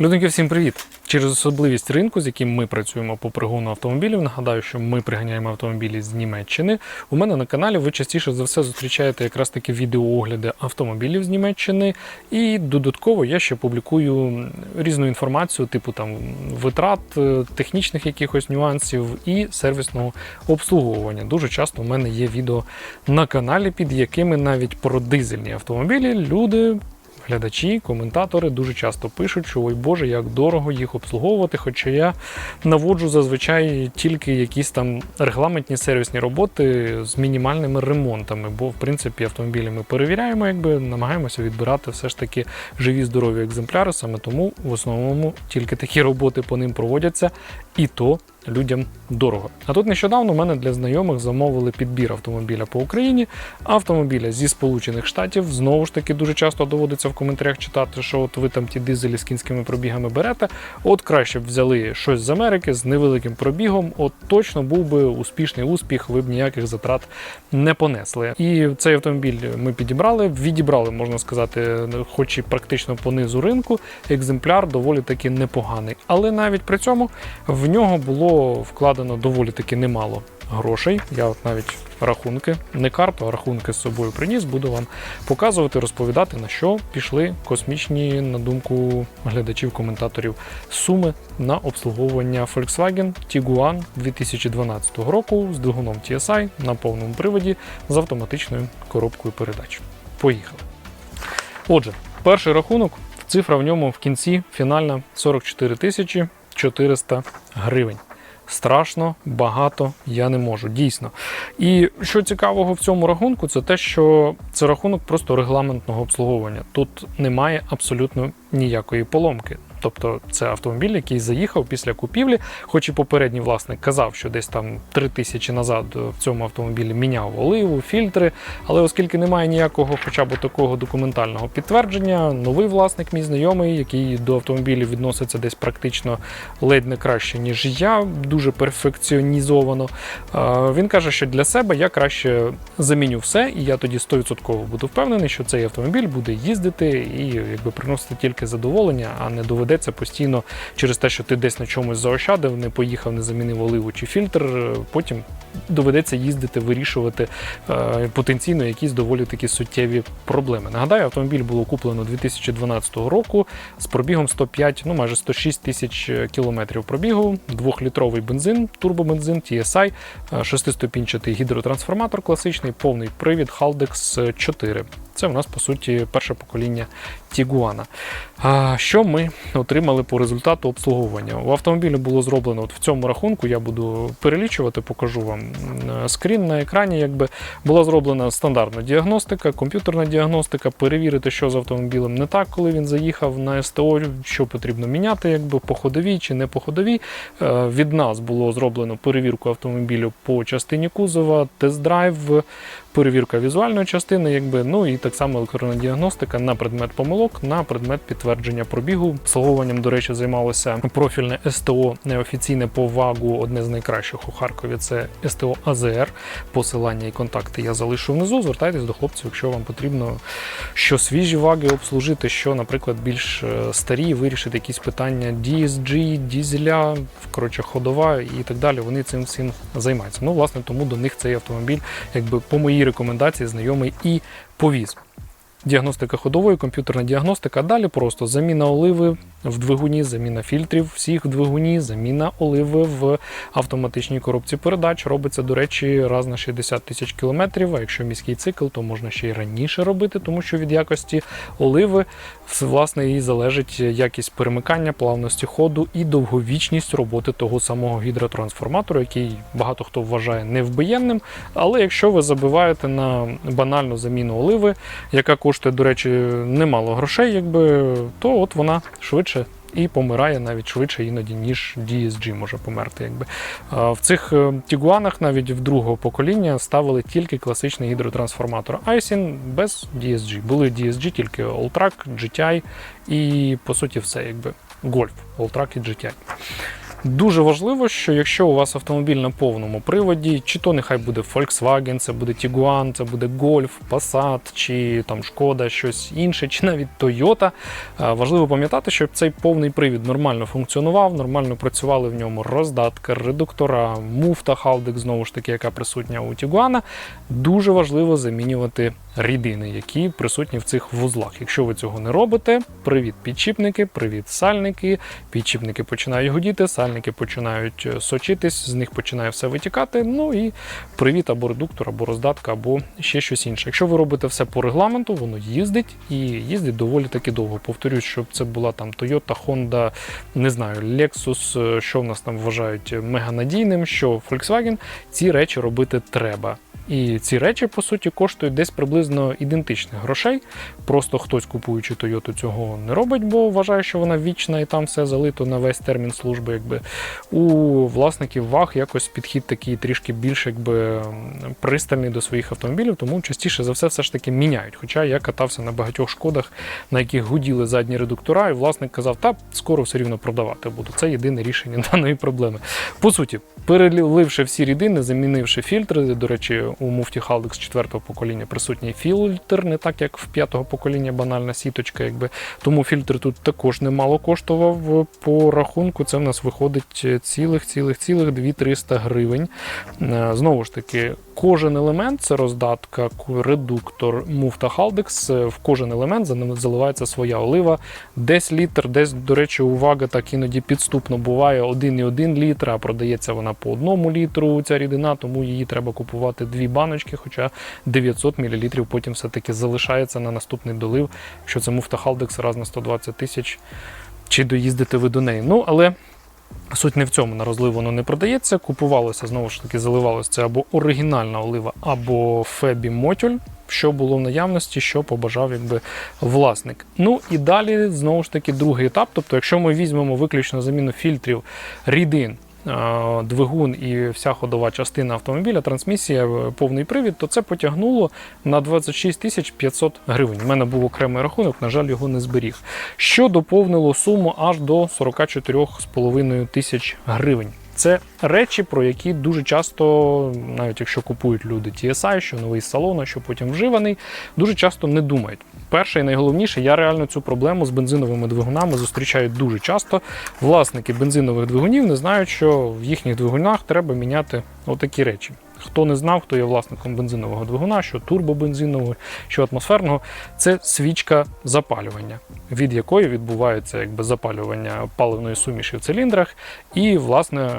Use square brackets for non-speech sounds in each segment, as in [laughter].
Людинки, всім привіт! Через особливість ринку, з яким ми працюємо по пригону автомобілів, нагадаю, що ми приганяємо автомобілі з Німеччини. У мене на каналі ви частіше за все зустрічаєте якраз таки відеоогляди автомобілів з Німеччини. І додатково я ще публікую різну інформацію, типу там витрат, е, технічних якихось нюансів і сервісного обслуговування. Дуже часто у мене є відео на каналі, під якими навіть про дизельні автомобілі люди глядачі, коментатори дуже часто пишуть, що ой Боже, як дорого їх обслуговувати. Хоча я наводжу зазвичай тільки якісь там регламентні сервісні роботи з мінімальними ремонтами. Бо в принципі автомобілі ми перевіряємо, якби намагаємося відбирати все ж таки живі здорові екземпляри. Саме тому в основному тільки такі роботи по ним проводяться, і то людям дорого. А тут нещодавно в мене для знайомих замовили підбір автомобіля по Україні, автомобіля зі Сполучених Штатів. Знову ж таки, дуже часто доводиться в коментарях читати, що от ви там ті дизелі з кінськими пробігами берете. От краще б взяли щось з Америки з невеликим пробігом. От точно був би успішний успіх, ви б ніяких затрат не понесли. І цей автомобіль ми підібрали, відібрали, можна сказати, хоч і практично по низу ринку. Екземпляр доволі таки непоганий. Але навіть при цьому в нього було вкладено доволі таки немало грошей. Я от навіть рахунки, не карту, а рахунки з собою приніс. Буду вам показувати, розповідати, на що пішли космічні, на думку глядачів, коментаторів, суми на обслуговування Volkswagen Tiguan 2012 року з двигуном TSI на повному приводі з автоматичною коробкою передач. Поїхали. Отже, перший рахунок, цифра в ньому в кінці фінальна 44 тисячі 400 гривень. Страшно, багато я не можу, дійсно. І що цікавого в цьому рахунку, це те, що це рахунок просто регламентного обслуговування. Тут немає абсолютно ніякої поломки. Тобто це автомобіль, який заїхав після купівлі, хоч і попередній власник казав, що десь там три тисячі назад в цьому автомобілі міняв оливу, фільтри. Але оскільки немає ніякого, хоча б такого документального підтвердження, новий власник, мій знайомий, який до автомобілів відноситься десь практично ледь не краще, ніж я, дуже перфекціонізовано. е, Він каже, що для себе я краще заміню все, і я тоді 100% буду впевнений, що цей автомобіль буде їздити і якби приносити тільки задоволення, а не доведеться постійно через те, що ти десь на чомусь заощадив, не поїхав, не замінив оливу чи фільтр. е, Потім доведеться їздити, вирішувати е, потенційно якісь доволі такі суттєві проблеми. Нагадаю, автомобіль було куплено 2012 року з пробігом 105, ну майже 106 тисяч кілометрів пробігу, двохлітровий бензин, турбобензин, TSI, е, шестиступінчатий гідротрансформатор класичний, повний привід Haldex 4. Це у нас по суті перше покоління Тігуана. Що ми отримали по результату обслуговування? У автомобілі було зроблено от в цьому рахунку. Я буду перелічувати, покажу вам е, скрін на екрані. Якби була зроблена стандартна діагностика, комп'ютерна діагностика, перевірити, що з автомобілем не так, коли він заїхав на СТО, що потрібно міняти, якби по ходовій чи не по ходовій. Е, Від нас було зроблено перевірку автомобілю по частині кузова, тест-драйв, перевірка візуальної частини, якби ну і так само електронна діагностика на предмет помилок, на предмет підтвердження пробігу. Обслуговуванням, до речі, займалося профільне СТО неофіційне по ВАГу, одне з найкращих у Харкові. Це СТО АЗР. Посилання і контакти я залишу внизу. Звертайтесь до хлопців, якщо вам потрібно що свіжі ваги обслужити, що, наприклад, більш е, старі, вирішити якісь питання DSG, дізеля, коротше, ходова і так далі. Вони цим всім займаються. Ну, власне, тому до них цей автомобіль, якби по моїй рекомендації, знайомий і повіз. Діагностика ходової, комп'ютерна діагностика. Далі просто заміна оливи в двигуні, заміна фільтрів всіх в двигуні, заміна оливи в автоматичній коробці передач. Робиться, до речі, раз на 60 тисяч кілометрів. А якщо міський цикл, то можна ще й раніше робити, тому що від якості оливи власне і залежить якість перемикання, плавності ходу і довговічність роботи того самого гідротрансформатору, який багато хто вважає невбиєнним. Але якщо ви забиваєте на банальну заміну оливи, яка коштує, до речі, немало грошей, якби, то от вона швидше. І помирає навіть швидше іноді, ніж DSG може померти. Якби. В цих е, Тігуанах навіть в другого покоління ставили тільки класичний гідротрансформатор Aisin без DSG. Були DSG тільки Alltrack, GTI і по суті все, якби Golf, Alltrack і GTI. Дуже важливо, що якщо у вас автомобіль на повному приводі, чи то нехай буде Volkswagen, це буде Tiguan, це буде Golf, Passat, чи там Шкода, щось інше, чи навіть Toyota, е, важливо пам'ятати, щоб цей повний привід нормально функціонував, нормально працювали в ньому роздатка, редуктора, муфта Haldex, знову ж таки, яка присутня у Tiguan. Дуже важливо замінювати рідини, які присутні в цих вузлах. Якщо ви цього не робите, привіт підчіпники, привіт сальники. Підчіпники починають гудіти, сальники починають е, сочитись, з них починає все витікати. Ну і привіт або редуктор, або роздатка, або ще щось інше. Якщо ви робите все по регламенту, воно їздить і їздить доволі таки довго. Повторюсь, щоб це була там Toyota, Honda, не знаю, Lexus, е, що в нас там вважають меганадійним, що Volkswagen, ці речі робити треба. І ці речі, по суті, коштують десь приблизно ідентичних грошей. Просто хтось, купуючи Toyota, цього не робить, бо вважає, що вона вічна і там все залито на весь термін служби. Якби у власників ваг якось підхід такий трішки більш якби пристальний до своїх автомобілів, тому частіше за все все ж таки міняють. Хоча я катався на багатьох шкодах, на яких гуділи задні редуктора, і власник казав, та скоро все рівно продавати буду. Це єдине рішення [laughs] даної проблеми. По суті, переливши всі рідини, замінивши фільтри. До речі, у муфті Haldex 4 покоління присутній фільтр, не так як в 5 покоління банальна сіточка. Якби тому фільтр тут також немало коштував. По рахунку це в нас виходить цілих, цілих, цілих 2-300 гривень. Е, Знову ж таки, кожен елемент це роздатка, редуктор, муфта Haldex. е, В кожен елемент за- заливається своя олива. Десь літр, десь, до речі, увага так іноді підступно буває 1,1 літр, а продається вона по одному літру ця рідина, тому її треба купувати дві баночки, хоча 900 мл потім все-таки залишається на наступний долив, якщо це муфта Haldex раз на 120 тисяч, чи доїздите ви до неї. Ну, але Суть не в цьому на розлив воно не продається. Купувалося знову ж таки, заливалося це або оригінальна олива, або Фебі Мотюль, що було в наявності, що побажав якби власник. Ну і далі знову ж таки другий етап. Тобто, якщо ми візьмемо виключно заміну фільтрів рідин. Е, Двигун і вся ходова частина автомобіля, трансмісія, е, повний привід, то це потягнуло на 26 тисяч 500 гривень. У мене був окремий рахунок, на жаль, його не зберіг. Що доповнило суму аж до 44,5 тисяч гривень. Це речі, про які дуже часто, навіть якщо купують люди TSI, що новий з салону, що потім вживаний, дуже часто не думають. Перше і найголовніше, я реально цю проблему з бензиновими двигунами зустрічаю дуже часто. Власники бензинових двигунів не знають, що в їхніх двигунах треба міняти отакі речі. Хто не знав, хто є власником бензинового двигуна, що турбобензинового, що атмосферного, це свічка запалювання, від якої відбувається якби запалювання паливної суміші в циліндрах, і власне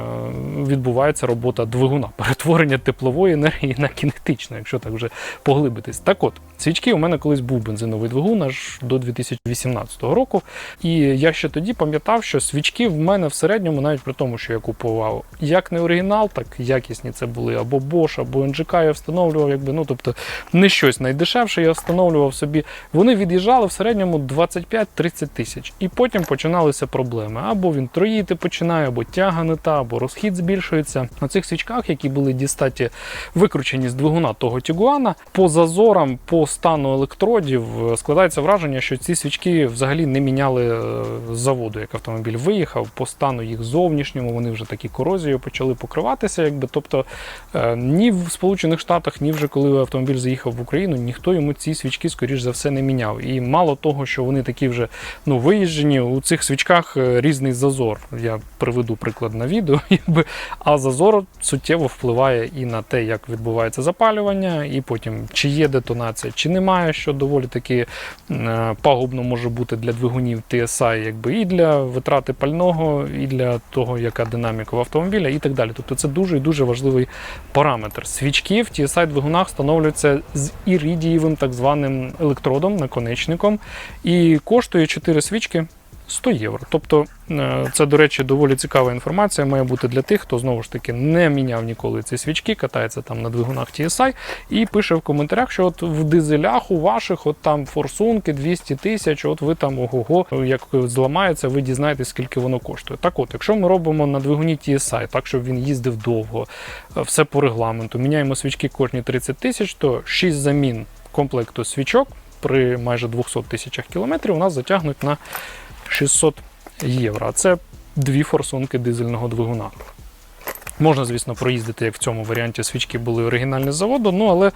відбувається робота двигуна, [laughs] перетворення теплової енергії на кінетичну, якщо так вже поглибитись. Так от, свічки у мене колись був бензиновий двигун аж до 2018 року. І я ще тоді пам'ятав, що свічки в мене в середньому, навіть при тому, що я купував як не оригінал, так якісні це були або Bosch, або NGK я встановлював, якби, ну тобто не щось найдешевше, я встановлював собі. Вони від'їжджали в середньому 25-30 тисяч. І потім починалися проблеми. Або він троїти починає, або тяга не та, або розхід збільшується. На цих свічках, які були дістаті, викручені з двигуна того Тігуана, по зазорам, по стану електродів е, складається враження, що ці свічки взагалі не міняли е, з заводу, як автомобіль виїхав. По стану їх зовнішньому вони вже такі корозією почали покриватися. Якби тобто е, ні в Сполучених Штатах, ні вже коли автомобіль заїхав в Україну, ніхто йому ці свічки, скоріш за все, не міняв. І мало того, що вони такі вже ну виїжджені, у цих свічках е, різний зазор. Я приведу приклад на відео, [laughs] якби а зазор суттєво впливає і на те, як відбувається запалювання, і потім чи є детонація, чи немає, що доволі таки е, пагубно може бути для двигунів TSI, якби і для витрати пального, і для того, яка динаміка в автомобіля, і так далі. Тобто це дуже і дуже важливий параметр. Свічки в TSI двигунах встановлюються з іридієвим так званим електродом, наконечником, і коштує 4 свічки 100 євро. Тобто, е, це, до речі, доволі цікава інформація має бути для тих, хто знову ж таки не міняв ніколи ці свічки, катається там на двигунах TSI і пише в коментарях, що от в дизелях у ваших от там форсунки 200 тисяч, от ви там ого-го, як зламається, ви дізнаєтесь, скільки воно коштує. Так от, якщо ми робимо на двигуні TSI, так щоб він їздив довго, е, все по регламенту, міняємо свічки кожні 30 тисяч, то 6 замін комплекту свічок при майже 200 тисячах кілометрів у нас затягнуть на 600 євро. Це дві форсунки дизельного двигуна. Можна, звісно, проїздити, як в цьому варіанті свічки були оригінальні з заводу, ну але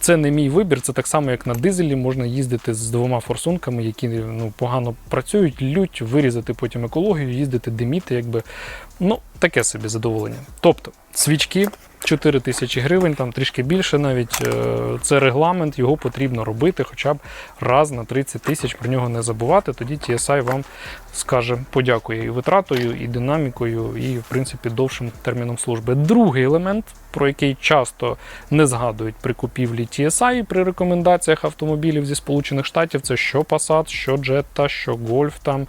це не мій вибір. Це так само, як на дизелі, можна їздити з двома форсунками, які ну, погано працюють, лють, вирізати потім екологію, їздити, диміти, якби. Ну, таке собі задоволення. Тобто, свічки 4 тисячі гривень, там трішки більше навіть. е, Це регламент, його потрібно робити хоча б раз на 30 тисяч, про нього не забувати. Тоді TSI вам скаже, подякує і витратою, і динамікою, і, в принципі, довшим терміном служби. Другий елемент, про який часто не згадують при купівлі TSI при рекомендаціях автомобілів зі Сполучених Штатів, це що Passat, що Jetta, що Golf, там,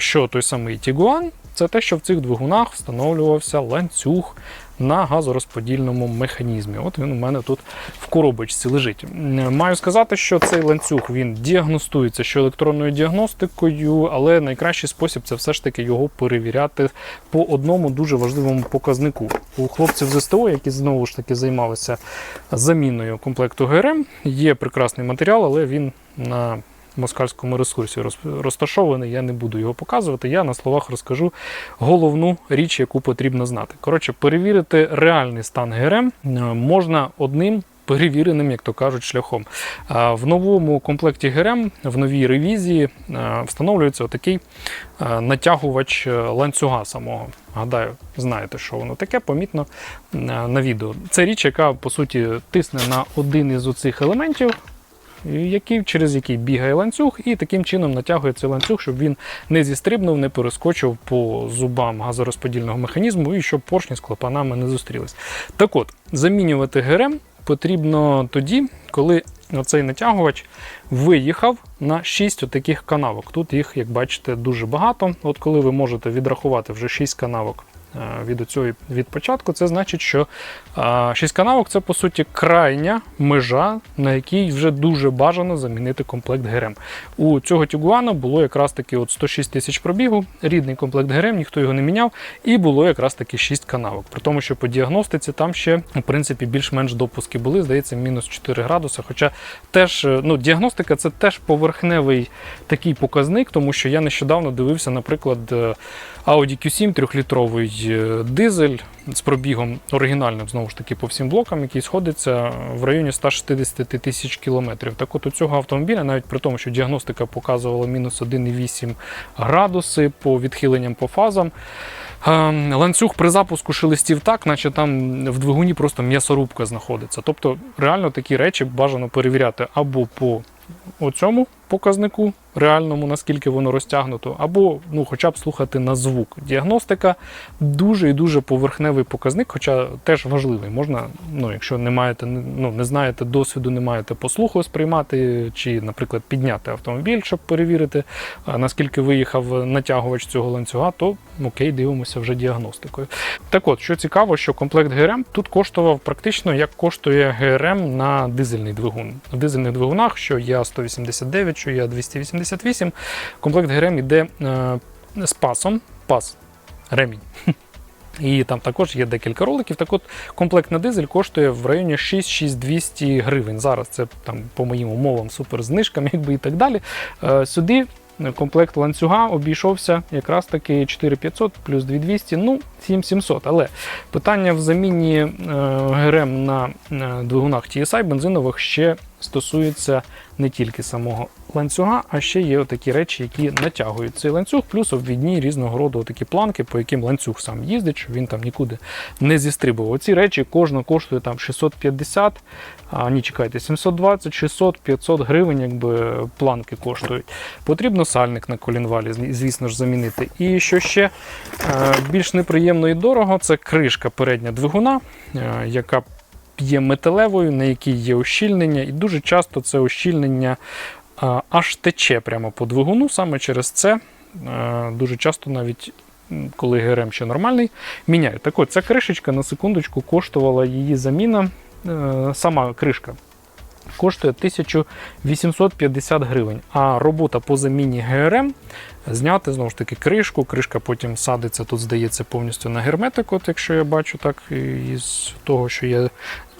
що той самий Tiguan, це те, що в цих двигунах встановлювався ланцюг на газорозподільному механізмі. От він у мене тут в коробочці лежить. Маю сказати, що цей ланцюг він діагностується що електронною діагностикою, але найкращий спосіб це все ж таки його перевіряти по одному дуже важливому показнику. У хлопців з СТО, які знову ж таки займалися заміною комплекту ГРМ, є прекрасний матеріал, але він на москальському ресурсі розташований. Я не буду його показувати. Я на словах розкажу головну річ, яку потрібно знати. Коротше, перевірити реальний стан ГРМ е, можна одним. Перевіреним, як то кажуть, шляхом. В новому комплекті ГРМ, в новій ревізії, е, встановлюється отакий е, натягувач ланцюга самого. Гадаю, знаєте, що воно таке, помітно на відео. Це річ, яка по суті тисне на один із оцих елементів, який, через який бігає ланцюг, і таким чином натягує цей ланцюг, щоб він не зістрибнув, не перескочив по зубам газорозподільного механізму і щоб поршні з клапанами не зустрілись. Так от, замінювати ГРМ потрібно тоді, коли оцей натягувач виїхав на 6 таких канавок. Тут їх, як бачите, дуже багато. От коли ви можете відрахувати вже 6 канавок від цього від початку, це значить, що 6 канавок це по суті крайня межа, на якій вже дуже бажано замінити комплект ГРМ. У цього Тігуана було якраз таки от 106 тисяч пробігу, рідний комплект ГРМ, ніхто його не міняв, і було якраз таки 6 канавок. При тому, що по діагностиці там ще в принципі більш-менш допуски були, здається, мінус 4 градуси. Хоча теж е, ну, діагностика це теж поверхневий такий показник, тому що я нещодавно дивився, наприклад, е, Audi Q7 трьохлітровий е, дизель з пробігом оригінальним, знову ж таки, по всім блокам, який сходиться в районі 160 тисяч кілометрів. Так от у цього автомобіля, навіть при тому, що діагностика показувала мінус 1,8 градуси по відхиленням по фазам. е, Ланцюг при запуску шелестів так, наче там в двигуні просто м'ясорубка знаходиться. Тобто, реально такі речі бажано перевіряти або по оцьому показнику, реальному, наскільки воно розтягнуто, або ну, хоча б слухати на звук. Діагностика дуже і дуже поверхневий показник, хоча теж важливий. Можна, ну, якщо не маєте, ну, не знаєте досвіду, не маєте послуху сприймати, чи, наприклад, підняти автомобіль, щоб перевірити, наскільки виїхав натягувач цього ланцюга, то окей, дивимося вже діагностикою. Так от, що цікаво, що комплект ГРМ тут коштував практично як коштує ГРМ на дизельний двигун. На дизельних двигунах, що я 189, що я 280. 158. Комплект ГРМ йде е, з пасом. Пас, ремінь. І там також є декілька роликів. Так от комплект на дизель коштує в районі 6200 гривень. Зараз це там по моїм умовам супер знижкам, якби і так далі. Е, сюди е, комплект ланцюга обійшовся якраз таки 4500 плюс 2200, ну 7700. Але питання в заміні ГРМ на двигунах TSI бензинових ще стосується не тільки самого ланцюга, а ще є такі речі, які натягують цей ланцюг, плюс обвідні різного роду такі планки, по яким ланцюг сам їздить, щоб він там нікуди не зістрибував. Оці речі кожна коштує там 650, а ні, чекайте, 720, 600, 500 гривень, якби планки коштують. Потрібно сальник на колінвалі, звісно ж, замінити. І що ще е, більш неприємно і дорого, це кришка передня двигуна, е, яка є металевою, на якій є ущільнення, і дуже часто це ущільнення а, аж тече прямо по двигуну. Саме через це е, дуже часто навіть. Коли ГРМ ще нормальний, міняють. Так от, ця кришечка на секундочку коштувала її заміна. е, Сама кришка коштує 1850 гривень. А робота по заміні ГРМ зняти знову ж таки кришку. Кришка потім садиться, тут здається повністю на герметик, от якщо я бачу так із того, що я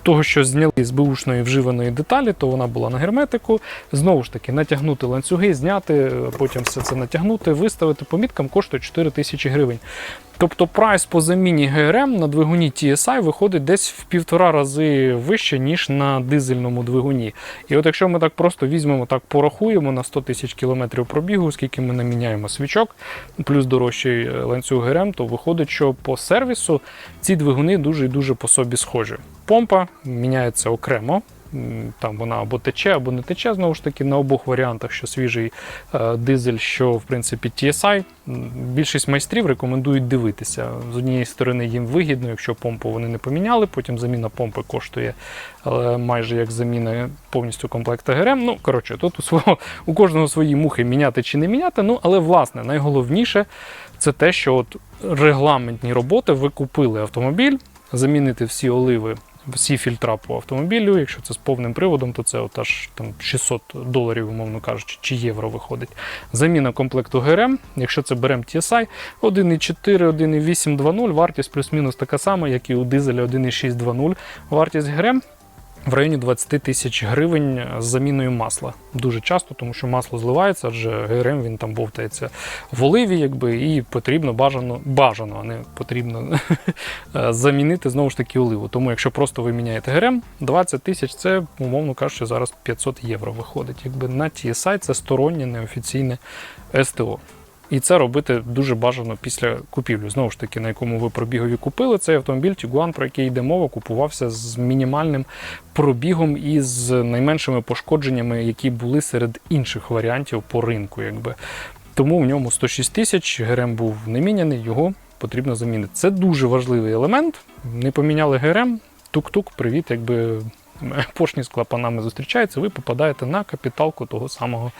того, що зняли з бушної вживаної деталі, то вона була на герметику. Знову ж таки, натягнути ланцюги, зняти, потім все це натягнути, виставити по міткам коштує 4 тисячі гривень. Тобто прайс по заміні ГРМ на двигуні TSI виходить десь в півтора рази вище, ніж на дизельному двигуні. І от якщо ми так просто візьмемо, так порахуємо на 100 тисяч кілометрів пробігу, скільки ми наміняємо свічок, плюс дорожчий е, ланцюг ГРМ, то виходить, що по сервісу ці двигуни дуже і дуже по собі схожі. Помпа міняється окремо. Там вона або тече, або не тече, знову ж таки, на обох варіантах, що свіжий е, дизель, що в принципі TSI. Більшість майстрів рекомендують дивитися. З однієї сторони, їм вигідно, якщо помпу вони не поміняли, потім заміна помпи коштує майже як заміна повністю комплекта ГРМ. Ну, коротше, тут у, свого, у кожного свої мухи міняти чи не міняти. Ну, але власне найголовніше це те, що от регламентні роботи ви купили автомобіль, замінити всі оливи. Всі фільтра по автомобілю, якщо це з повним приводом, то це от аж там 600 доларів, умовно кажучи, чи євро виходить. Заміна комплекту ГРМ, якщо це беремо TSI 1.4, 1.8, 2.0, вартість плюс-мінус така сама, як і у дизеля 1.6, 2.0. Вартість ГРМ в районі 20 тисяч гривень з заміною масла. Дуже часто, тому що масло зливається, адже ГРМ він там бовтається в оливі, якби, і потрібно бажано, бажано, а не потрібно [laughs] замінити знову ж таки оливу. Тому якщо просто ви міняєте ГРМ, 20 тисяч це, умовно кажучи, зараз 500 євро виходить. Якби на TSI це стороннє неофіційне СТО. І це робити дуже бажано після купівлі. Знову ж таки, на якому ви пробігові купили цей автомобіль Tiguan, про який йде мова, купувався з мінімальним пробігом і з найменшими пошкодженнями, які були серед інших варіантів по ринку. Якби. Тому в ньому 106 тисяч, ГРМ був не міняний, його потрібно замінити. Це дуже важливий елемент. Не поміняли ГРМ, тук-тук, привіт, якби поршні з клапанами зустрічаються, ви попадаєте на капіталку того самого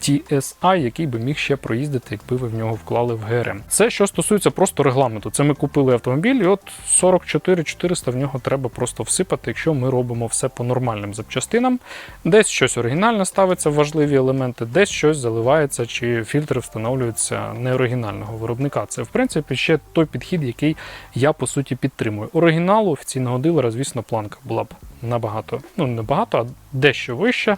TSI, який би міг ще проїздити, якби ви в нього вклали в ГРМ. Це що стосується просто регламенту. Це ми купили автомобіль, і от 44 400 в нього треба просто всипати, якщо ми робимо все по нормальним запчастинам. Десь щось оригінальне ставиться, важливі елементи, десь щось заливається, чи фільтри встановлюються неоригінального виробника. Це, в принципі, ще той підхід, який я по суті підтримую. Оригіналу офіційного дилера, звісно, планка була б набагато, ну не багато, а дещо вища.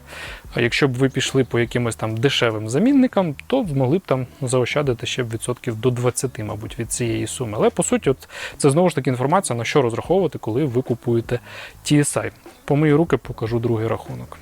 А якщо б ви пішли по якимось там дешевим замінникам, то змогли б там заощадити ще б відсотків до 20, мабуть, від цієї суми. Але по суті, от це знову ж таки інформація, на що розраховувати, коли ви купуєте TSI. По мої руки покажу другий рахунок.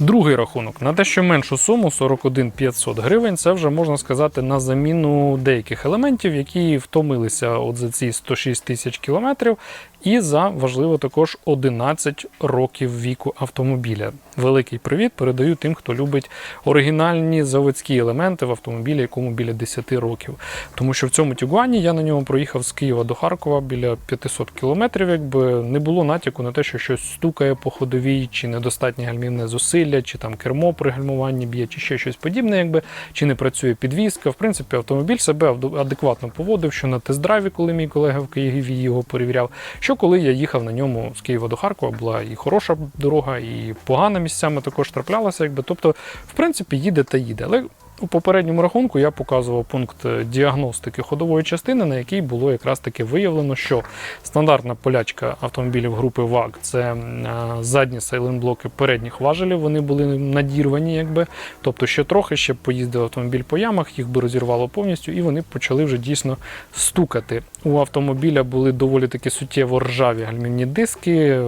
Другий рахунок на дещо меншу суму 41 500 гривень. Це вже можна сказати на заміну деяких елементів, які втомилися от за ці 106 тисяч кілометрів, і за важливо також 11 років віку автомобіля. Великий привіт передаю тим, хто любить оригінальні заводські елементи в автомобілі, якому біля 10 років. Тому що в цьому Тігуані я на ньому проїхав з Києва до Харкова біля 500 кілометрів. Якби не було натяку на те, що щось стукає по ходовій, чи недостатнє гальмівне зусилля, чи там кермо при гальмуванні б'є, чи ще щось подібне, якби чи не працює підвізка. В принципі, автомобіль себе адекватно поводив, що на тест-драйві, коли мій колега в Києві його перевіряв. Що коли я їхав на ньому з Києва до Харкова, була і хороша дорога, і погана місцями також траплялася. Якби. Тобто, в принципі, їде та їде. Але у попередньому рахунку я показував пункт діагностики ходової частини, на якій було якраз таки виявлено, що стандартна полячка автомобілів групи ВАГ це е, задні сайлентблоки передніх важелів, вони були надірвані, якби. Тобто ще трохи ще поїздив автомобіль по ямах, їх би розірвало повністю, і вони почали вже дійсно стукати. У автомобіля були доволі таки суттєво ржаві гальмівні диски.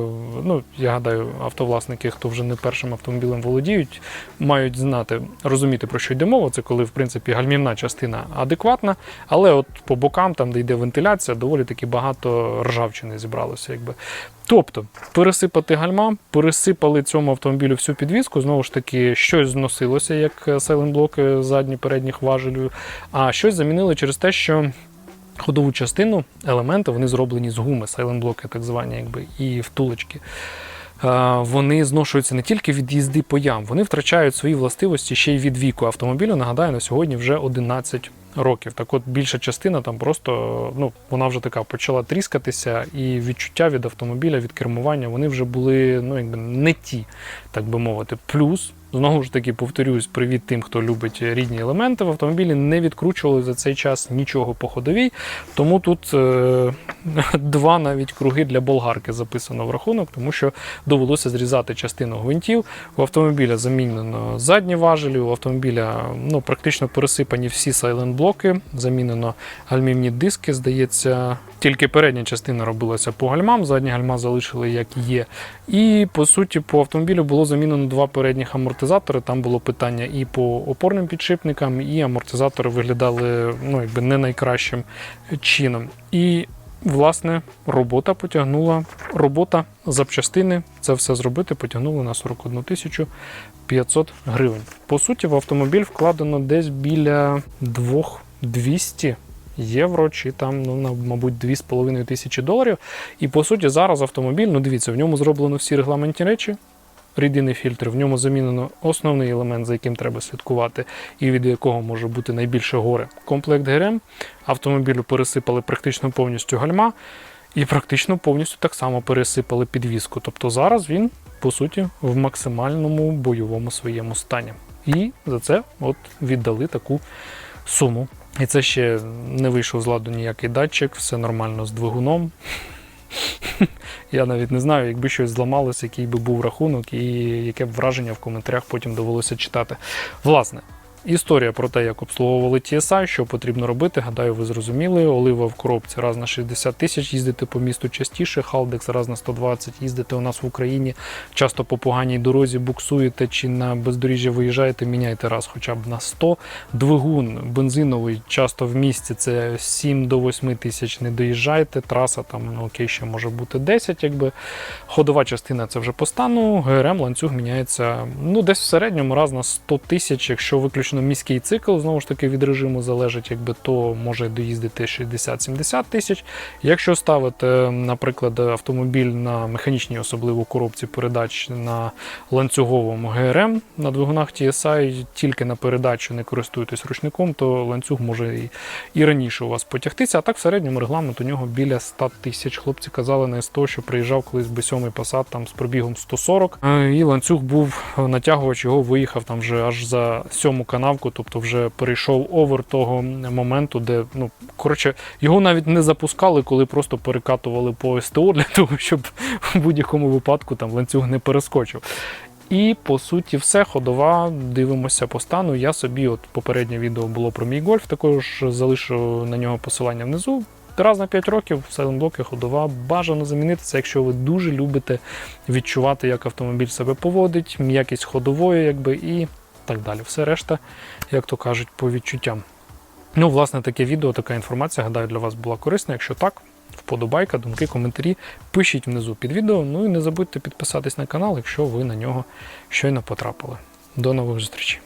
Ну, я гадаю, автовласники, хто вже не першим автомобілем володіють, мають знати, розуміти, про що йде мова. Це коли, в принципі, гальмівна частина адекватна, але от по бокам, там, де йде вентиляція, доволі таки багато ржавчини зібралося. Якби. Тобто, пересипати гальма, пересипали цьому автомобілю всю підвізку, знову ж таки, щось зносилося, як сайлентблоки задні передніх важелів, а щось замінили через те, що. Ходову частину, елементи вони зроблені з гуми, сайлентблоки, так звані, якби, і втулочки. Е, Вони зношуються не тільки від їзди по ям, вони втрачають свої властивості ще й від віку автомобілю. Нагадаю, на сьогодні вже 11 років. Так от більша частина там просто ну, вона вже така почала тріскатися, і відчуття від автомобіля, від кермування вони вже були ну, якби не ті, так би мовити. Плюс Знову ж таки, повторюсь, привіт тим, хто любить рідні елементи. В автомобілі не відкручували за цей час нічого по ходовій, тому тут е, [laughs] два навіть круги для болгарки записано в рахунок, тому що довелося зрізати частину гвинтів. У автомобіля замінено задні важелі, у автомобіля ну, практично пересипані всі сайлент-блоки, замінено гальмівні диски, здається. Тільки передня частина робилася по гальмам, задні гальма залишили як є. І по суті, по автомобілю було замінено два передніх амортизатори. Там було питання і по опорним підшипникам, і амортизатори виглядали ну, якби не найкращим чином. І власне робота потягнула. Робота запчастини, це все зробити потягнуло на 41 тисячу 500 гривень. По суті, в автомобіль вкладено десь біля 2200 євро, чи там, ну, мабуть, 2,5 тисячі доларів. І по суті, зараз автомобіль, ну дивіться, в ньому зроблено всі регламентні речі. Рідинний фільтр, в ньому замінено основний елемент, за яким треба слідкувати, і від якого може бути найбільше горе. Комплект ГРМ. Автомобілю пересипали практично повністю гальма, і практично повністю так само пересипали підвіску. Тобто зараз він, по суті, в максимальному бойовому своєму стані. І за це от віддали таку суму. І це ще не вийшов з ладу ніякий датчик, все нормально з двигуном. Я навіть не знаю, якби щось зламалося, який би був рахунок, і яке б враження в коментарях потім довелося читати. Власне, історія про те, як обслуговували TSI, що потрібно робити, гадаю, ви зрозуміли. Олива в коробці раз на 60 тисяч, їздити по місту частіше, Халдекс раз на 120, їздити у нас в Україні. Часто по поганій дорозі буксуєте чи на бездоріжжя виїжджаєте, міняйте раз хоча б на 100. Двигун бензиновий часто в місті це 7 до 8 тисяч не доїжджаєте. Траса там ну, окей, ще може бути 10, якби ходова частина це вже по стану. ГРМ ланцюг міняється ну десь в середньому раз на 100 тисяч, якщо виключно міський цикл, знову ж таки від режиму залежить, якби то може доїздити 60-70 тисяч. Якщо ставити, наприклад, автомобіль на механічній, особливо коробці передач на ланцюговому ГРМ на двигунах TSI, тільки на передачу не користуєтесь ручником, то ланцюг може і, і раніше у вас потягтися. А так в середньому регламент у нього біля 100 тисяч. Хлопці казали на СТО, що приїжджав колись B7 Passat там з пробігом 140. Е, І ланцюг був натягувач, його виїхав там вже аж за сьому канавку, тобто вже перейшов овер того моменту, де ну коротше його навіть не запускали, коли просто перекатували по СТО для [laughs] того, щоб в будь-якому випадку там ланцюг не перескочив. І по суті, все ходова. Дивимося по стану. Я собі, от попереднє відео було про мій гольф, також залишу на нього посилання внизу. Раз на 5 років сайлентблоки ходова бажано замінити це, якщо ви дуже любите відчувати, як автомобіль себе поводить, м'якість ходової, якби і так далі. Все решта, як то кажуть, по відчуттям. Ну, власне, таке відео, така інформація, гадаю, для вас була корисна. Якщо так, вподобайка, думки, коментарі пишіть внизу під відео. Ну і не забудьте підписатись на канал, якщо ви на нього щойно потрапили. До нових зустрічей!